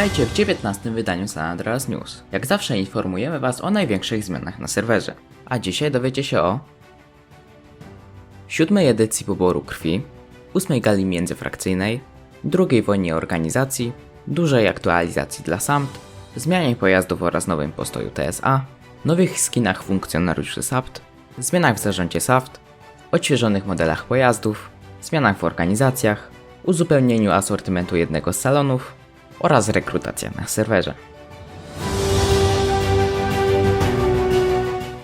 Witajcie w 19 wydaniu San Andreas News. Jak zawsze informujemy Was o największych zmianach na serwerze. A dzisiaj dowiecie się o siódmej edycji poboru krwi, ósmej gali międzyfrakcyjnej, drugiej wojnie organizacji, dużej aktualizacji dla SAMT, zmianie pojazdów oraz nowym postoju TSA, nowych skinach funkcjonariuszy SAPT, zmianach w zarządzie SAFT, odświeżonych modelach pojazdów, zmianach w organizacjach, uzupełnieniu asortymentu jednego z salonów oraz rekrutacjach na serwerze.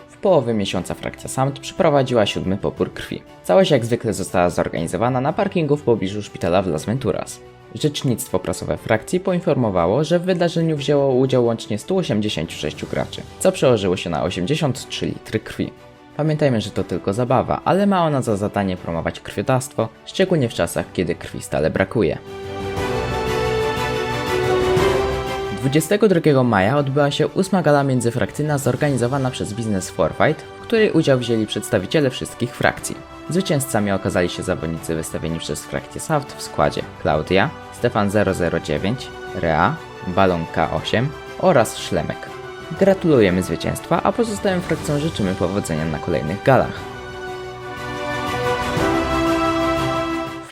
W połowie miesiąca frakcja SAMT przeprowadziła siódmy popór krwi. Całość jak zwykle została zorganizowana na parkingu w pobliżu szpitala w Las Venturas. Rzecznictwo prasowe frakcji poinformowało, że w wydarzeniu wzięło udział łącznie 186 graczy, co przełożyło się na 83 litry krwi. Pamiętajmy, że to tylko zabawa, ale ma ona za zadanie promować krwiodawstwo, szczególnie w czasach, kiedy krwi stale brakuje. 22 maja odbyła się ósma gala międzyfrakcyjna zorganizowana przez Business Forfight, w której udział wzięli przedstawiciele wszystkich frakcji. Zwycięzcami okazali się zawodnicy wystawieni przez frakcję SAFT w składzie Klaudia, Stefan 009, Rea, Balon K8 oraz Szlemek. Gratulujemy zwycięstwa, a pozostałym frakcjom życzymy powodzenia na kolejnych galach.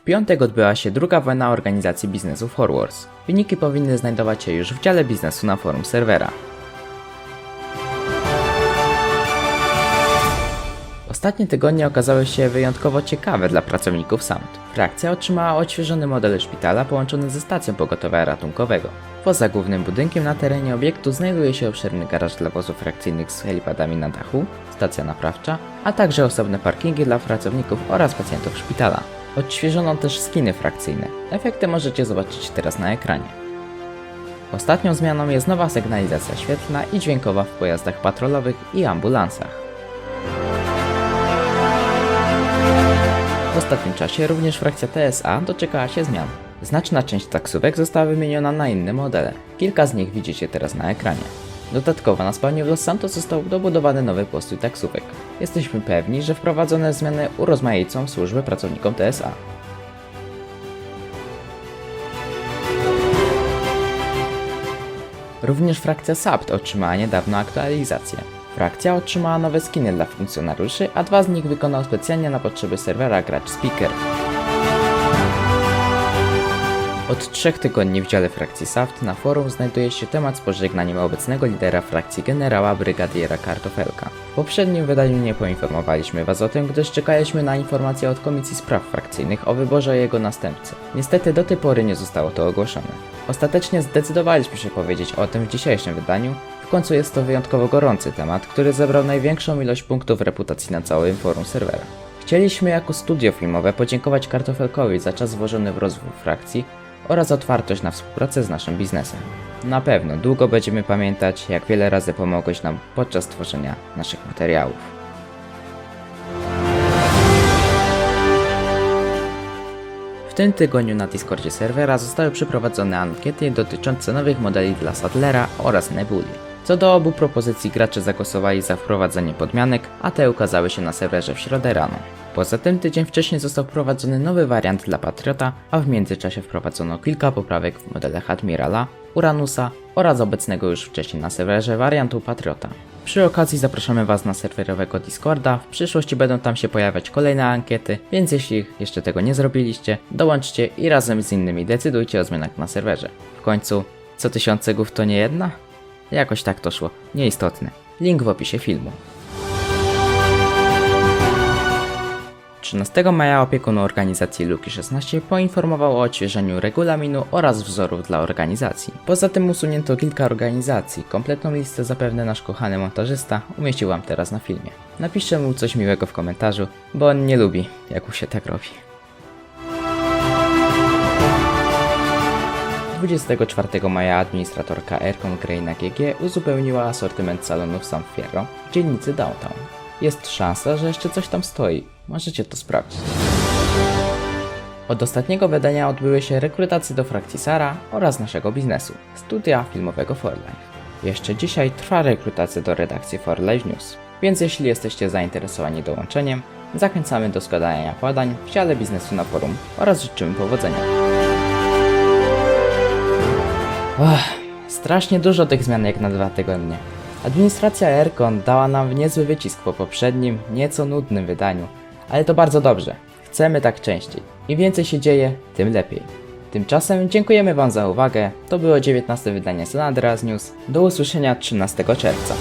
Piątek odbyła się druga wojna organizacji biznesu Forwards. Wyniki powinny znajdować się już w dziale biznesu na forum serwera. Ostatnie tygodnie okazały się wyjątkowo ciekawe dla pracowników SAMT. Frakcja otrzymała odświeżony model szpitala połączony ze stacją pogotowia ratunkowego. Poza głównym budynkiem na terenie obiektu znajduje się obszerny garaż dla wozów frakcyjnych z helipadami na dachu, stacja naprawcza, a także osobne parkingi dla pracowników oraz pacjentów szpitala. Odświeżono też skiny frakcyjne. Efekty możecie zobaczyć teraz na ekranie. Ostatnią zmianą jest nowa sygnalizacja świetlna i dźwiękowa w pojazdach patrolowych i ambulansach. W ostatnim czasie również frakcja TSA doczekała się zmian. Znaczna część taksówek została wymieniona na inne modele. Kilka z nich widzicie teraz na ekranie. Dodatkowo na spawnie w Los Santos został dobudowany nowy postój taksówek. Jesteśmy pewni, że wprowadzone zmiany urozmaicą służbę pracownikom TSA. Również frakcja SAPT otrzymała niedawno aktualizację. Frakcja otrzymała nowe skiny dla funkcjonariuszy, a dwa z nich wykonał specjalnie na potrzeby serwera gracz Speaker. Od trzech tygodni w dziale frakcji SAFT na forum znajduje się temat z pożegnaniem obecnego lidera frakcji generała brygadiera Kartofelka. W poprzednim wydaniu nie poinformowaliśmy was o tym, gdyż czekaliśmy na informacje od Komisji Spraw Frakcyjnych o wyborze jego następcy. Niestety do tej pory nie zostało to ogłoszone. Ostatecznie zdecydowaliśmy się powiedzieć o tym w dzisiejszym wydaniu, w końcu jest to wyjątkowo gorący temat, który zebrał największą ilość punktów reputacji na całym forum serwera. Chcieliśmy jako studio filmowe podziękować Kartofelkowi za czas włożony w rozwój frakcji oraz otwartość na współpracę z naszym biznesem. Na pewno długo będziemy pamiętać, jak wiele razy pomogłeś nam podczas tworzenia naszych materiałów. W tym tygodniu na Discordzie serwera zostały przeprowadzone ankiety dotyczące nowych modeli dla Sadlera oraz Nebuli. Co do obu propozycji gracze zagłosowali za wprowadzeniem podmianek, a te ukazały się na serwerze w środę rano. Poza tym tydzień wcześniej został wprowadzony nowy wariant dla Patriota, a w międzyczasie wprowadzono kilka poprawek w modelach Admirala, Uranusa oraz obecnego już wcześniej na serwerze wariantu Patriota. Przy okazji zapraszamy Was na serwerowego Discorda, w przyszłości będą tam się pojawiać kolejne ankiety, więc jeśli jeszcze tego nie zrobiliście, dołączcie i razem z innymi decydujcie o zmianach na serwerze. W końcu, co tysiąc cegów to nie jedna? Jakoś tak to szło, nieistotne. Link w opisie filmu. 13 maja opiekun organizacji Luki 16 poinformował o odświeżeniu regulaminu oraz wzorów dla organizacji. Poza tym usunięto kilka organizacji. Kompletną listę zapewne nasz kochany montażysta umieścił wam teraz na filmie. Napiszcie mu coś miłego w komentarzu, bo on nie lubi, jak mu się tak robi. 24 maja administratorka Aircon Grey na GG uzupełniła asortyment salonów San Fierro w dzielnicy Downtown. Jest szansa, że jeszcze coś tam stoi. Możecie to sprawdzić. Od ostatniego wydania odbyły się rekrutacje do frakcji Sara oraz naszego biznesu, studia filmowego For Life. Jeszcze dzisiaj trwa rekrutacja do redakcji For Life News, więc jeśli jesteście zainteresowani dołączeniem, zachęcamy do składania podań w dziale biznesu na forum oraz życzymy powodzenia. Och, strasznie dużo tych zmian jak na dwa tygodnie. Administracja Aircon dała nam niezły wycisk po poprzednim, nieco nudnym wydaniu, ale to bardzo dobrze. Chcemy tak częściej. Im więcej się dzieje, tym lepiej. Tymczasem dziękujemy Wam za uwagę. To było 19 wydanie San Andreas News. Do usłyszenia 13 czerwca.